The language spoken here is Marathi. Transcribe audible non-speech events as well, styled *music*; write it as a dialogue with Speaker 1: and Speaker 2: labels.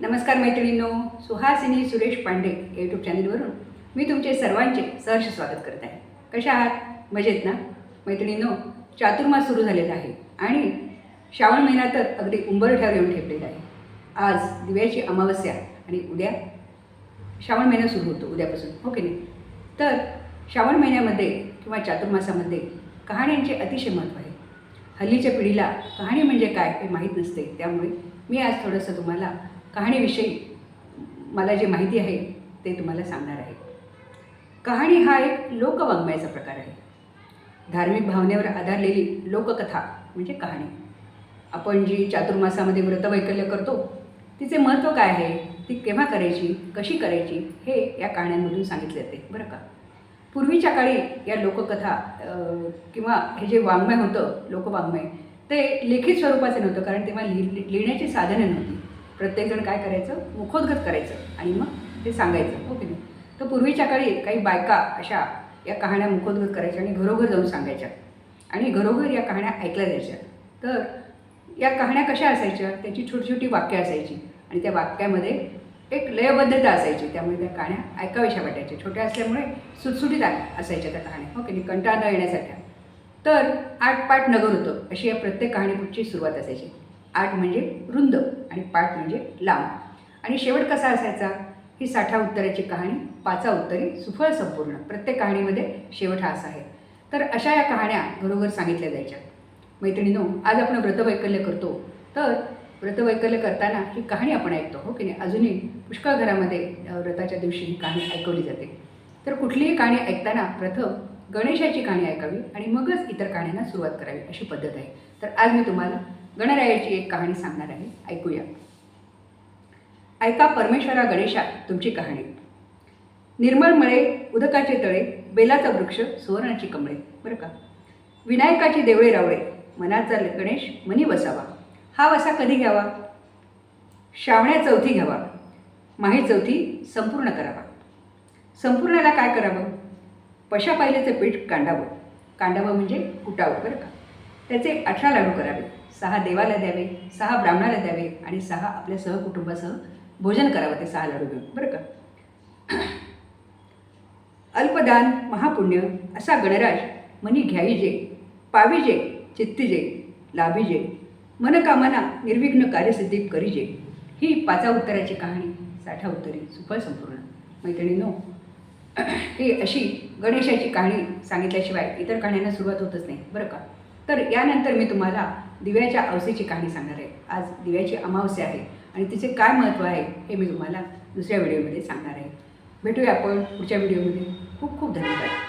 Speaker 1: नमस्कार मैत्रिणींनो सुहासिनी सुरेश पांडे यूट्यूब चॅनलवरून मी तुमचे सर्वांचे सहर्ष स्वागत करत आहे. कशा आहात? मजेत ना? मैत्रिणींनो चातुर्मास सुरू झालेला आहे आणि श्रावण महिना तर अगदी उंबरठ्यावर येऊन ठेपलेला आहे. आज दिव्याची अमावस्या आणि उद्या श्रावण महिना सुरू होतो उद्यापासून. हो की नाही? तर श्रावण महिन्यामध्ये किंवा चातुर्मासामध्ये कहाण्यांचे अतिशय महत्त्व आहे. हल्लीच्या पिढीला कहाणी म्हणजे काय हे माहीत नसते. त्यामुळे मी आज थोडंसं तुम्हाला कहाणीविषयी मला जे माहिती आहे ते तुम्हाला सांगणार आहे. कहाणी हा एक लोकवाङ्मयाचा प्रकार आहे. धार्मिक भावनेवर आधारलेली लोककथा म्हणजे कहाणी. आपण जी चातुर्मासामध्ये व्रतवैकल्य करतो तिचे महत्त्व काय आहे ती केव्हा करायची कशी करायची हे या कहाण्यांमधून सांगितले जाते. बरं का? पूर्वीच्या काळी या लोककथा किंवा हे जे वाङ्मय होतं लोकवाङ्मय ते लिखित स्वरूपाचे नव्हतं कारण तेव्हा लिहि लिहिण्याची साधनं नव्हती. प्रत्येकजण काय करायचं? मुखोद्गत करायचं. आणि मग ते सांगायचं. हो ओके नाही? तर पूर्वीच्या काळी काही बायका अशा या कहाण्या मुखोद्गत करायच्या आणि घरोघर जाऊन सांगायच्या. आणि घरोघर या कहाण्या ऐकल्या जायच्या. तर या कहाण्या कशा असायच्या? त्याची छोटी छोटी वाक्य असायची. आणि त्या वाक्यामध्ये एक लयबद्धता असायची. त्यामुळे त्या कहाण्या ऐकाव्याशा वाटायच्या. छोट्या असल्यामुळे सुटसुटीत असायच्या त्या कहाण्या. हो ओके नाही? कंटाळा न येण्यासारख्या. तर आठ पाठ नगर होतं अशी या प्रत्येक कहाणीपुढची सुरुवात असायची. आठ म्हणजे रुंद आणि पाठ म्हणजे लांब. आणि शेवट कसा असायचा? ही साठा उत्तराची कहाणी पाचा उत्तरी सुफळ संपूर्ण. प्रत्येक कहाणीमध्ये शेवट हा असा आहे. तर अशा या कहाण्या घरोघर सांगितल्या जायच्या. मैत्रिणीनो आज आपण व्रतवैकल्य करतो. तर व्रतवैकल्य करताना ही कहाणी आपण ऐकतो हो की नाही? अजूनही पुष्कळ घरामध्ये व्रताच्या दिवशी ही कहाणी ऐकवली जाते. तर कुठलीही कहाणी ऐकताना प्रथम गणेशाची कहाणी ऐकावी आणि मगच इतर कहाण्यांना सुरुवात करावी अशी पद्धत आहे. तर आज मी तुम्हाला गणरायाची एक कहाणी सांगणार आहे. ऐकूया. ऐका परमेश्वरा गणेशा तुमची कहाणी. निर्मळ मळे उदकाचे तळे बेलाचा वृक्ष सुवर्णाची कमळे. बरं का? विनायकाची देवळे रावळे मनाचा गणेश मनी वसावा. हा वसा कधी घ्यावा? श्रावण्या चौथी घ्यावा. माही चौथी संपूर्ण करावा. संपूर्णाला काय करावं? पशा पाहिलेचं पीठ कांडावं. कांडावं म्हणजे कुटावं. बरं का? त्याचे अठरा लाडू करावे. सहा देवाला द्यावे सहा ब्राह्मणाला द्यावे आणि सहा आपल्या सहकुटुंबासह भोजन करावं ते सहा लाडू घेऊन. बरं का? *clears throat* अल्पदान महापुण्य असा गणराज मनी घ्याईजे पाविजे चित्तीजे लाभिजे मनकामना निर्विघ्न कार्यसिद्धी करीजे. ही पाचा उत्तराची कहाणी साठा उत्तरी सुफळ संपूर्ण. मैत्रिणींनो *clears throat* ही अशी गणेशाची कहाणी सांगितल्याशिवाय इतर कहाण्यांना सुरुवात होतच नाही. बरं का? तर यानंतर मी तुम्हाला दिव्याच्या अवसेची कहाणी सांगणार आहे. आज दिव्याची अमावस्या आहे आणि तिचे काय महत्त्व आहे हे मी तुम्हाला दुसऱ्या व्हिडिओमध्ये सांगणार आहे. भेटूया आपण पुढच्या व्हिडिओमध्ये. खूप खूप धन्यवाद.